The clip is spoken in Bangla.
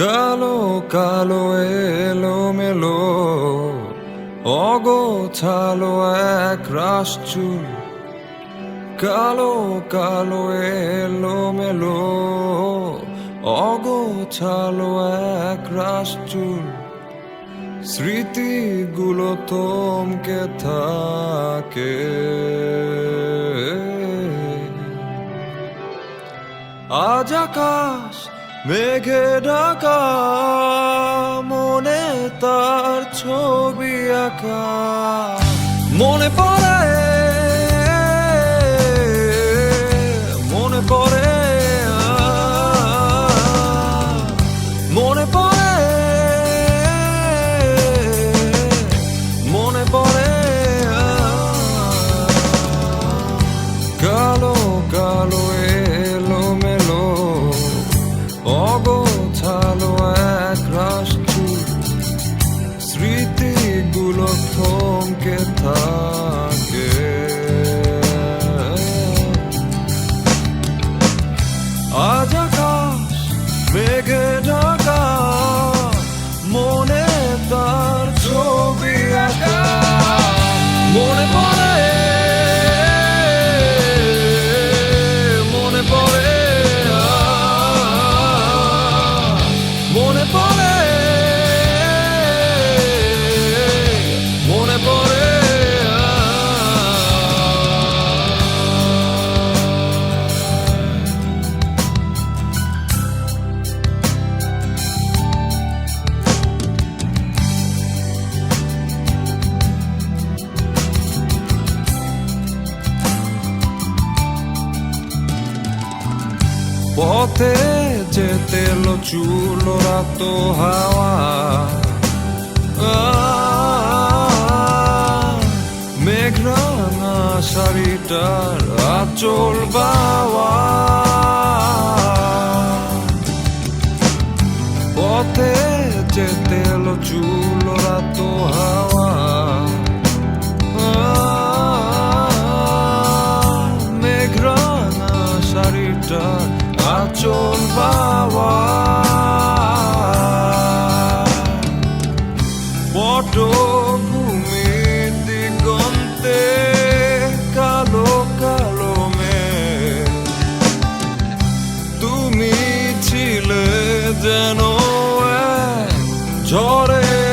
কালো কালো এলো মেলো অগোছালো এক রাস চুল কালো কালো এলো মেলো অগোছালো এক রাস চুল স্মৃতিগুলো থমকে থাকে। আজ আকাশ মেঘে ঢাকা মনে তার ছবি আঁকা। মনে পড়ে পথে যেতে চুলো রাত হাওয়া। মেঘরাঙা শাড়িটার আচল বাওয়া। পথে যেতে চুলো রাত হাওয়া। amores.